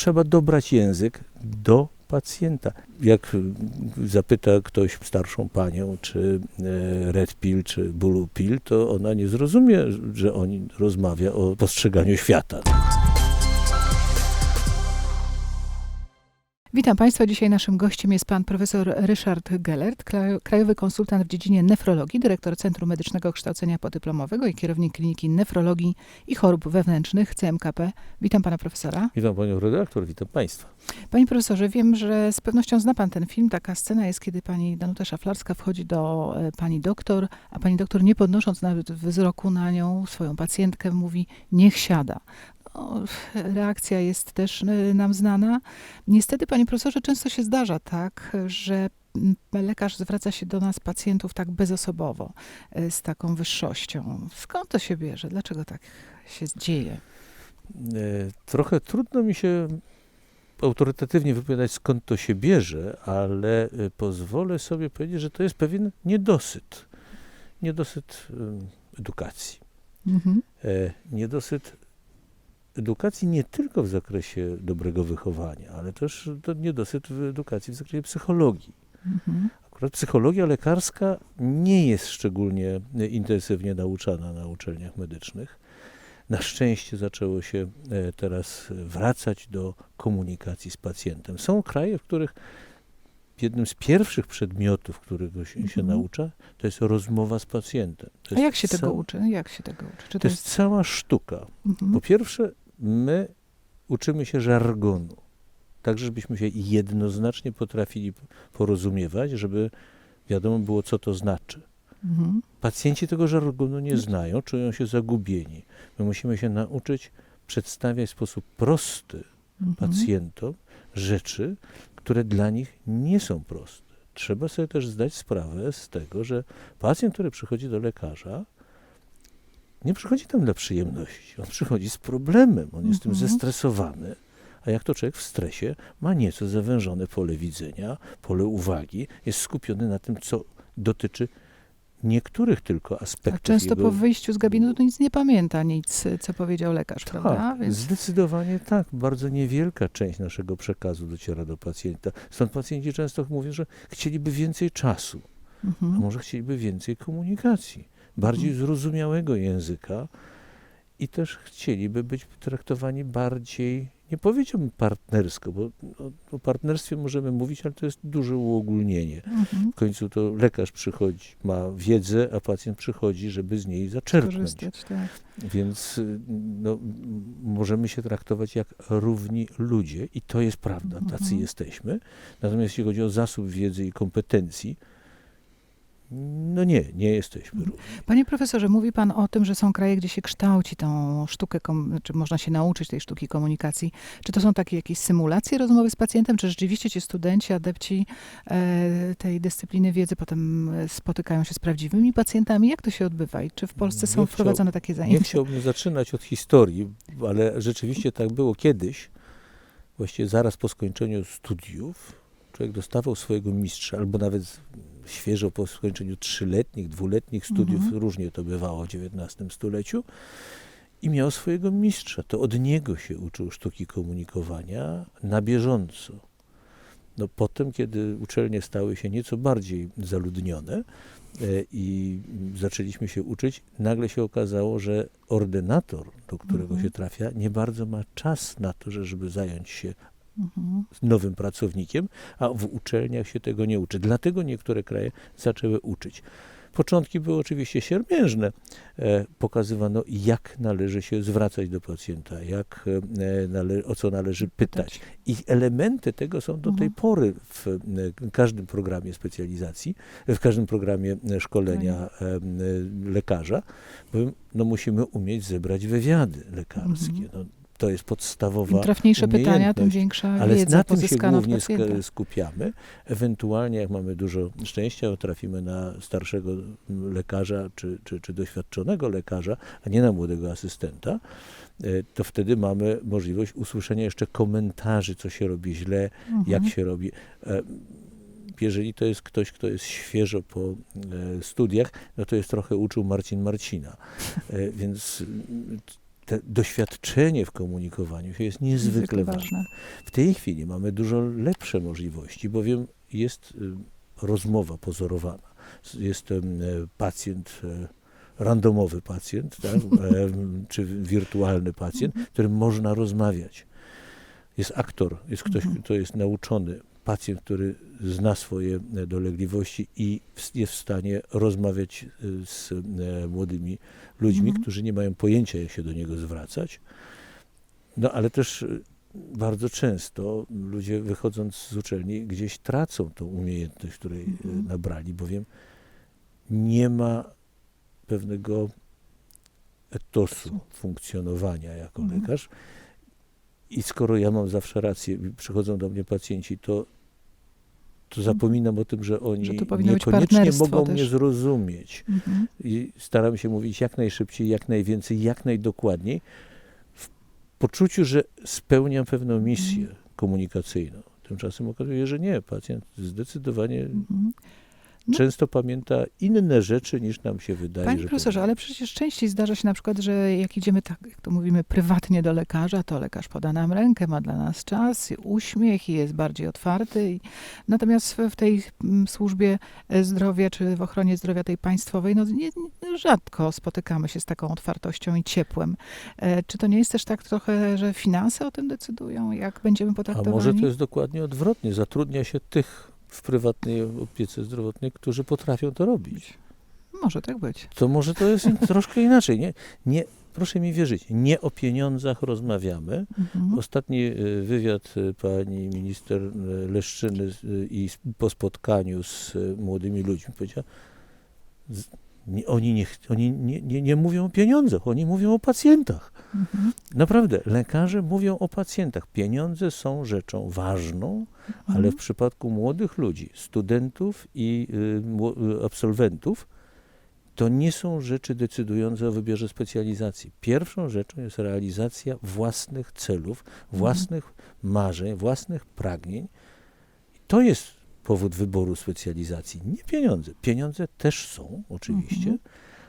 trzeba dobrać język do pacjenta. Jak zapyta ktoś starszą panią, czy e, red pill, czy blue pill, to ona nie zrozumie, że on rozmawia o postrzeganiu świata. Witam Państwa. Dzisiaj naszym gościem jest pan profesor Ryszard Gellert, kraj- krajowy konsultant w dziedzinie nefrologii, dyrektor Centrum Medycznego Kształcenia Podyplomowego i kierownik Kliniki Nefrologii i Chorób Wewnętrznych CMKP. Witam pana profesora. Witam panią redaktor, witam państwa. Panie profesorze, wiem, że z pewnością zna pan ten film. Taka scena jest, kiedy pani Danuta Szaflarska wchodzi do e, pani doktor, a pani doktor nie podnosząc nawet wzroku na nią, swoją pacjentkę, mówi niech siada. No, reakcja jest też e, nam znana. Niestety, panie profesorze, często się zdarza tak, że m, lekarz zwraca się do nas pacjentów tak bezosobowo, e, z taką wyższością. Skąd to się bierze? Dlaczego tak się dzieje? E, Trochę trudno mi się autorytatywnie wypowiadać, skąd to się bierze, ale pozwolę sobie powiedzieć, że to jest pewien niedosyt. Niedosyt edukacji. Mhm. Niedosyt edukacji nie tylko w zakresie dobrego wychowania, ale też to niedosyt w edukacji w zakresie psychologii. Mhm. Akurat psychologia lekarska nie jest szczególnie intensywnie nauczana na uczelniach medycznych. Na szczęście zaczęło się e, teraz wracać do komunikacji z pacjentem. Są kraje, w których jednym z pierwszych przedmiotów, którego się, się Mhm. naucza, to jest rozmowa z pacjentem. To A jak się tego ca- uczy? Jak się tego uczy? Czy To jest cała sztuka. Mhm. Po pierwsze, my uczymy się żargonu, tak żebyśmy się jednoznacznie potrafili porozumiewać, żeby wiadomo było, co to znaczy. Mhm. Pacjenci tego żargonu nie znają, czują się zagubieni. My musimy się nauczyć przedstawiać w sposób prosty Mhm. pacjentom rzeczy, które dla nich nie są proste. Trzeba sobie też zdać sprawę z tego, że pacjent, który przychodzi do lekarza, nie przychodzi tam dla przyjemności. On przychodzi z problemem, on jest tym Mhm. zestresowany. A jak to człowiek w stresie ma nieco zawężone pole widzenia, pole uwagi, jest skupiony na tym, co dotyczy niektórych tylko A aspektów. często jego po wyjściu z gabinetu nic nie pamięta, nic, co powiedział lekarz, prawda? tak, Więc zdecydowanie tak. Bardzo niewielka część naszego przekazu dociera do pacjenta. Stąd pacjenci często mówią, że chcieliby więcej czasu, a mhm. może chcieliby więcej komunikacji, bardziej zrozumiałego języka i też chcieliby być traktowani bardziej, nie powiedziałbym partnersko, bo o, o partnerstwie możemy mówić, ale to jest duże uogólnienie. Mhm. W końcu to lekarz przychodzi, ma wiedzę, a pacjent przychodzi, żeby z niej zaczerpnąć. Tak. Więc y, no, możemy się traktować jak równi ludzie i to jest prawda, tacy Mhm. jesteśmy. Natomiast jeśli chodzi o zasób wiedzy i kompetencji, no nie, nie jesteśmy Mhm. równi. Panie profesorze, mówi pan o tym, że są kraje, gdzie się kształci tą sztukę, czy można się nauczyć tej sztuki komunikacji. Czy to są takie jakieś symulacje rozmowy z pacjentem, czy rzeczywiście ci studenci, adepci e, tej dyscypliny wiedzy potem e, spotykają się z prawdziwymi pacjentami? Jak to się odbywa i czy w Polsce są Nie chciał- wprowadzone takie Nie zajęcia? chciałbym zaczynać od historii, ale rzeczywiście tak było kiedyś, właściwie zaraz po skończeniu studiów, człowiek dostawał swojego mistrza, albo nawet świeżo po skończeniu trzyletnich, dwuletnich studiów, Mhm. różnie to bywało w XIX stuleciu, i miał swojego mistrza. To od niego się uczył sztuki komunikowania na bieżąco. No potem, kiedy uczelnie stały się nieco bardziej zaludnione e, i zaczęliśmy się uczyć, nagle się okazało, że ordynator, do którego Mhm. się trafia, nie bardzo ma czas na to, że- żeby zająć się Mhm. nowym pracownikiem, a w uczelniach się tego nie uczy. Dlatego niektóre kraje zaczęły uczyć. Początki były oczywiście siermiężne. E, pokazywano, jak należy się zwracać do pacjenta, jak, e, o co należy pytać. I elementy tego są do tej Mhm. pory w e, każdym programie specjalizacji, w każdym programie szkolenia lekarza, bo no, musimy umieć zebrać wywiady lekarskie. Mhm. No, to jest podstawowa Im trafniejsze pytania, tym większa Ale wiedza na tym się głównie skupiamy. Ewentualnie, jak mamy dużo szczęścia, trafimy na starszego lekarza czy, czy, czy doświadczonego lekarza, a nie na młodego asystenta, e, to wtedy mamy możliwość usłyszenia jeszcze komentarzy, co się robi źle, jak Mhm. się robi. E, Jeżeli to jest ktoś, kto jest świeżo po e, studiach, no to jest trochę uczył Marcin Marcina. Więc te doświadczenie w komunikowaniu się jest niezwykle ważne. W tej chwili mamy dużo lepsze możliwości, bowiem jest y, rozmowa pozorowana. Jest e, pacjent, e, randomowy pacjent, tak? Em, czy wirtualny pacjent, z którym można rozmawiać. Jest aktor, jest ktoś, Mhm. kto jest nauczony, pacjent, który zna swoje e, dolegliwości i jest w stanie rozmawiać e, z e, młodymi ludźmi, Mhm. którzy nie mają pojęcia, jak się do niego zwracać. No ale też bardzo często ludzie wychodząc z uczelni gdzieś tracą tą umiejętność, której Mhm. nabrali, bowiem nie ma pewnego etosu funkcjonowania jako Mhm. lekarz. I skoro ja mam zawsze rację, przychodzą do mnie pacjenci, to, to zapominam o tym, że oni Że niekoniecznie mogą też. mnie zrozumieć. Mhm. I staram się mówić jak najszybciej, jak najwięcej, jak najdokładniej, w poczuciu, że spełniam pewną misję Mhm. komunikacyjną. Tymczasem okazuje się, że nie. Pacjent zdecydowanie Mhm. No. często pamięta inne rzeczy, niż nam się wydaje, Panie profesorze, ale przecież częściej zdarza się na przykład, że jak idziemy tak, jak to mówimy, prywatnie do lekarza, to lekarz poda nam rękę, ma dla nas czas, uśmiech i jest bardziej otwarty. I, natomiast w, tej mm, służbie e, zdrowia, czy w ochronie zdrowia tej państwowej, no nie, rzadko spotykamy się z taką otwartością i ciepłem. E, czy to nie jest też tak trochę, że finanse o tym decydują, jak będziemy A potraktowani? może to jest dokładnie odwrotnie. Zatrudnia się tych w prywatnej opiece zdrowotnej, którzy potrafią to robić. Może tak być. To może to jest troszkę inaczej. Nie, nie, proszę mi wierzyć, nie o pieniądzach rozmawiamy. Mhm. Ostatni y, wywiad y, pani minister y, Leszczyny i po spotkaniu z młodymi ludźmi powiedziała, oni, nie, oni nie, nie, nie mówią o pieniądzach, oni mówią o pacjentach. Mhm. Naprawdę, lekarze mówią o pacjentach. Pieniądze są rzeczą ważną, ale Mhm. w przypadku młodych ludzi, studentów i y, y, absolwentów, to nie są rzeczy decydujące o wybierze specjalizacji. Pierwszą rzeczą jest realizacja własnych celów, własnych marzeń, własnych pragnień. I to jest powód wyboru specjalizacji, nie pieniądze. Pieniądze też są, oczywiście, Mhm.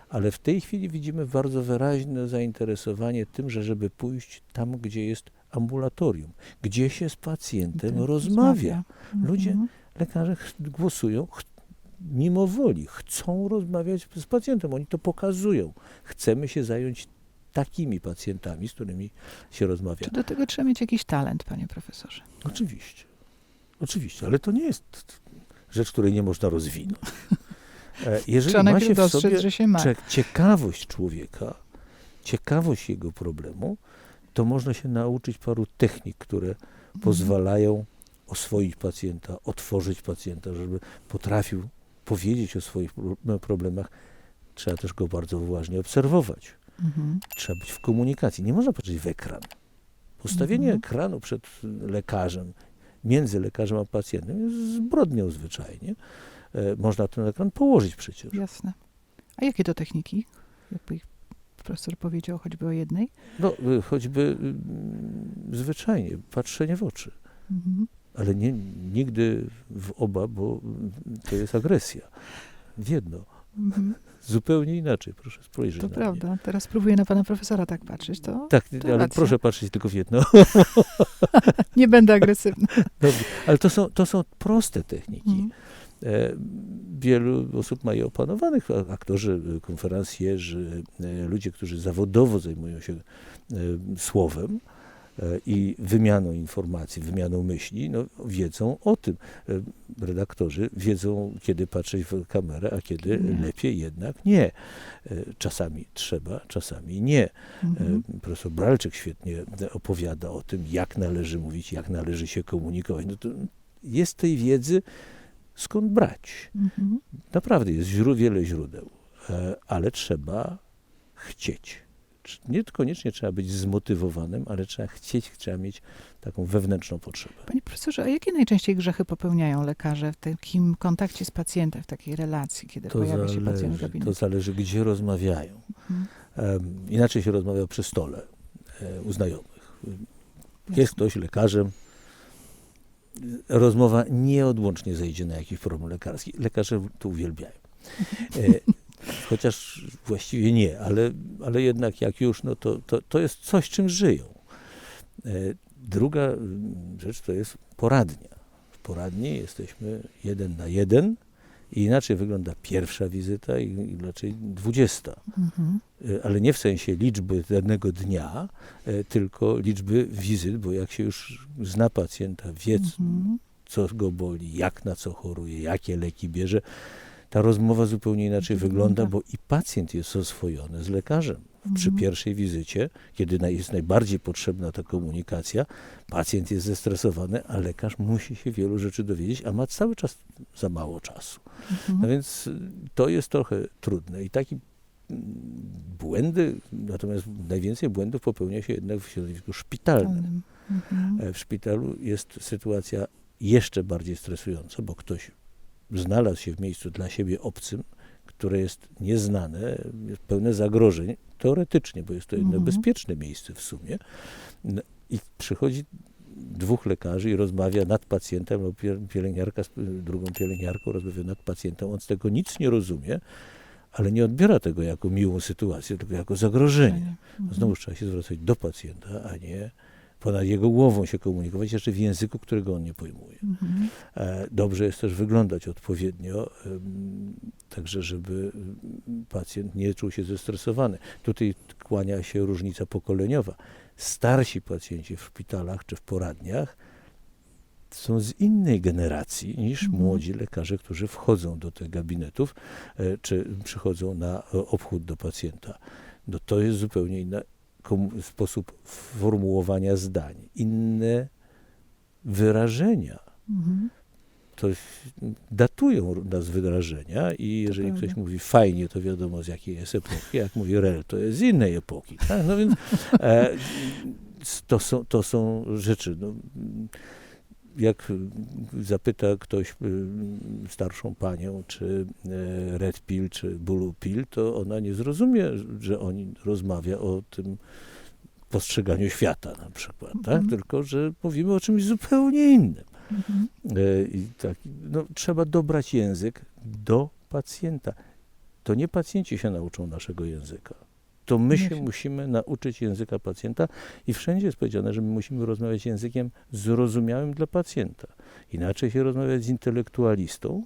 ale w tej chwili widzimy bardzo wyraźne zainteresowanie tym, że żeby pójść tam, gdzie jest ambulatorium, gdzie się z pacjentem Tak, rozmawia. Mhm. Ludzie- Lekarze ch- głosują mimo woli, chcą rozmawiać z pacjentem, oni to pokazują. Chcemy się zająć takimi pacjentami, z którymi się rozmawia. Czy do tego trzeba mieć jakiś talent, panie profesorze? Oczywiście. Oczywiście, ale to nie jest rzecz, której nie można rozwinąć. E, Jeżeli Trzeba ma się w sobie że się ma. ciekawość człowieka, ciekawość jego problemu, to można się nauczyć paru technik, które Mhm. pozwalają oswoić pacjenta, otworzyć pacjenta, żeby potrafił powiedzieć o swoich pro- problemach. Trzeba też go bardzo uważnie obserwować. Mhm. Trzeba być w komunikacji. Nie można patrzeć w ekran. Postawienie Mhm. ekranu przed lekarzem, między lekarzem a pacjentem jest zbrodnią zwyczajnie. E, Można ten ekran położyć przecież. Jasne. A jakie to techniki? Jakby profesor powiedział choćby o jednej. No, y, choćby y, zwyczajnie, patrzenie w oczy. Mhm. Ale nie, nigdy w oba, bo to jest agresja. W jedno. Mhm. Zupełnie inaczej, proszę spojrzeć To na prawda. Teraz próbuję na pana profesora tak patrzeć. To Tak, To ale racja. proszę patrzeć tylko w jedno. nie będę agresywna. Dobrze. Ale to są, to są proste techniki. Mhm. E, Wielu osób ma je opanowanych, aktorzy, e, konferencjerzy, e, ludzie, którzy zawodowo zajmują się e, słowem i wymianą informacji, wymianą myśli, no, wiedzą o tym. E, Redaktorzy wiedzą, kiedy patrzeć w kamerę, a kiedy Nie. lepiej jednak nie. E, Czasami trzeba, czasami nie. Mhm. E, Profesor Bralczyk świetnie opowiada o tym, jak należy mówić, jak należy się komunikować. No to jest tej wiedzy skąd brać. Mhm. Naprawdę jest źró- wiele źródeł, e, ale trzeba chcieć. Nie koniecznie trzeba być zmotywowanym, ale trzeba chcieć, trzeba mieć taką wewnętrzną potrzebę. Panie profesorze, a jakie najczęściej grzechy popełniają lekarze w takim kontakcie z pacjentem, w takiej relacji, kiedy To pojawia się pacjent w zależy, to gabinecie? zależy, gdzie rozmawiają. Mhm. Em, Inaczej się rozmawia przy stole e, u znajomych. Jest Jasne. ktoś lekarzem, rozmowa nieodłącznie zejdzie na jakiś problem lekarski. Lekarze to uwielbiają. E, chociaż właściwie nie, ale, ale jednak jak już, no to, to, to jest coś, czym żyją. E, Druga rzecz to jest poradnia. W poradni jesteśmy jeden na jeden i inaczej wygląda pierwsza wizyta i inaczej dwudziesta. Mhm. E, ale nie w sensie liczby danego dnia, e, tylko liczby wizyt, bo jak się już zna pacjenta, wie, Mhm. co go boli, jak na co choruje, jakie leki bierze, ta rozmowa zupełnie inaczej wygląda, Wygląda. bo i pacjent jest oswojony z lekarzem. Przy Mhm. pierwszej wizycie, kiedy jest najbardziej potrzebna ta komunikacja, pacjent jest zestresowany, a lekarz musi się wielu rzeczy dowiedzieć, a ma cały czas za mało czasu. Mhm. No więc y, to jest trochę trudne i taki mm, błędy, natomiast najwięcej błędów popełnia się jednak w środowisku szpitalnym. Mhm. E, W szpitalu jest sytuacja jeszcze bardziej stresująca, bo ktoś znalazł się w miejscu dla siebie obcym, które jest nieznane, jest pełne zagrożeń, teoretycznie, bo jest to jedno Mhm. bezpieczne miejsce w sumie. No I przychodzi dwóch lekarzy i rozmawia nad pacjentem, lub piel- pielęgniarka z drugą pielęgniarką rozmawia nad pacjentem. On z tego nic nie rozumie, ale nie odbiera tego jako miłą sytuację, tylko jako zagrożenie. Mhm. Znowu trzeba się zwracać do pacjenta, a nie ponad jego głową się komunikować, jeszcze w języku, którego on nie pojmuje. Mhm. E, Dobrze jest też wyglądać odpowiednio, także żeby pacjent nie czuł się zestresowany. Tutaj kłania się różnica pokoleniowa. Starsi pacjenci w szpitalach czy w poradniach są z innej generacji niż Mhm. młodzi lekarze, którzy wchodzą do tych gabinetów e, czy przychodzą na e, obchód do pacjenta. No to jest zupełnie inny sposób formułowania zdań, inne wyrażenia Mhm. to datują nas wyrażenia i jeżeli prawda. ktoś mówi fajnie, to wiadomo z jakiej jest epoki, jak mówi rel, to jest z innej epoki. Tak? No więc e, to, są, to są rzeczy. No, jak zapyta ktoś y, starszą panią, czy e, red pill, czy blue pill, to ona nie zrozumie, że on rozmawia o tym postrzeganiu świata na przykład, tak? Mhm. tylko że mówimy o czymś zupełnie innym. Mhm. E, I tak, no, trzeba dobrać język do pacjenta. To nie pacjenci się nauczą naszego języka. To my się musimy nauczyć języka pacjenta i wszędzie jest powiedziane, że my musimy rozmawiać językiem zrozumiałym dla pacjenta. Inaczej się rozmawia z intelektualistą,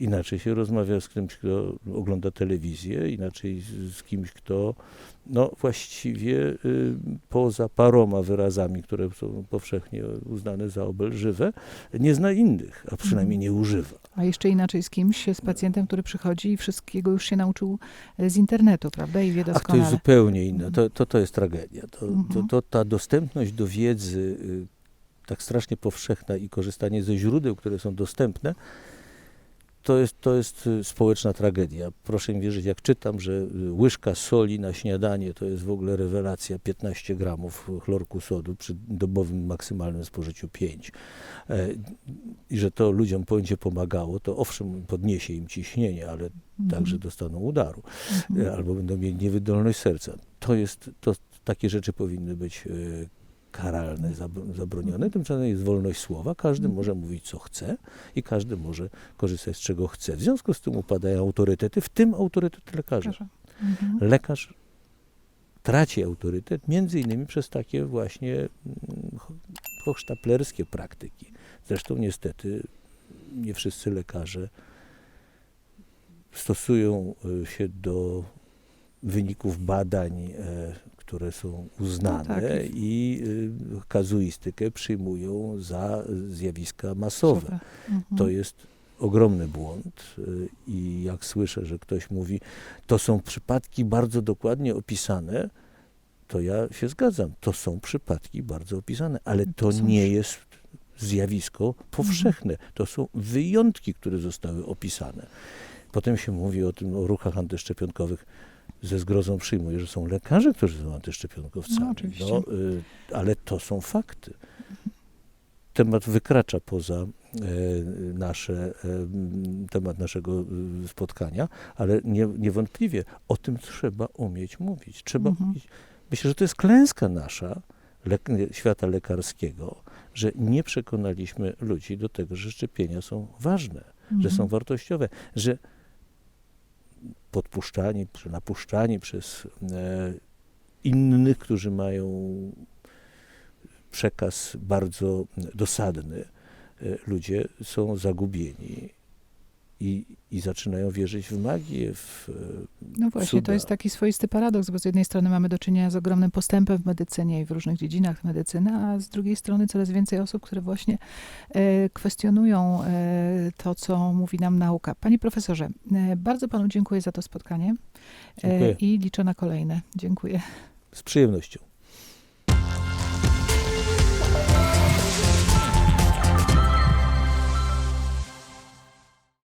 inaczej się rozmawia z kimś, kto ogląda telewizję, inaczej z, kimś, kto no, właściwie y, poza paroma wyrazami, które są powszechnie uznane za obelżywe, nie zna innych, a przynajmniej nie używa. A jeszcze inaczej z kimś, z pacjentem, który przychodzi i wszystkiego już się nauczył e, z internetu, prawda? I wie Ach, to doskonale. jest zupełnie inne. To, to, to jest tragedia. To, to, Mhm. to, ta dostępność do wiedzy y, tak strasznie powszechna i korzystanie ze źródeł, które są dostępne, to jest, to jest y, społeczna tragedia. Proszę mi wierzyć, jak czytam, że y, łyżka soli na śniadanie to jest w ogóle rewelacja 15 gramów chlorku sodu przy dobowym maksymalnym spożyciu 5. E, I że to ludziom będzie pomagało, to owszem podniesie im ciśnienie, ale Mhm. także dostaną udaru Mhm. e, albo będą mieli niewydolność serca. To jest, to, takie rzeczy powinny być e, karalne, zab- zabronione. Tymczasem jest wolność słowa, każdy Mhm. może mówić co chce i każdy może korzystać z czego chce. W związku z tym upadają autorytety, w tym autorytet lekarza. Mhm. Lekarz traci autorytet między innymi przez takie właśnie mm, ho- hochsztaplerskie praktyki. Zresztą niestety nie wszyscy lekarze stosują y, się do wyników badań, e, które są uznane tak, i y, kazuistykę przyjmują za zjawiska masowe. Mhm. To jest ogromny błąd y, i jak słyszę, że ktoś mówi, to są przypadki bardzo dokładnie opisane, to ja się zgadzam. To są przypadki bardzo opisane, ale to To nie jest zjawisko powszechne. To są wyjątki, które zostały opisane. Potem się mówi o tym, o ruchach antyszczepionkowych. Ze zgrozą przyjmuję, że są lekarze, którzy są antyszczepionkowcami. No, oczywiście. y, ale to są fakty. Temat wykracza poza e, nasze, e, temat naszego y, spotkania, ale nie, niewątpliwie o tym trzeba umieć mówić. Trzeba Mhm. umieć. Myślę, że to jest klęska nasza, świata lekarskiego, że nie przekonaliśmy ludzi do tego, że szczepienia są ważne, że Mhm. są wartościowe, że podpuszczani, czy napuszczani przez e, innych, którzy mają przekaz bardzo dosadny. E, Ludzie są zagubieni i, i zaczynają wierzyć w magię, w, e, No właśnie, to cuda. jest taki swoisty paradoks, bo z jednej strony mamy do czynienia z ogromnym postępem w medycynie i w różnych dziedzinach medycyny, a z drugiej strony coraz więcej osób, które właśnie e, kwestionują e, to, co mówi nam nauka. Panie profesorze, bardzo panu dziękuję za to spotkanie Dziękuję. i liczę na kolejne. Dziękuję. z przyjemnością.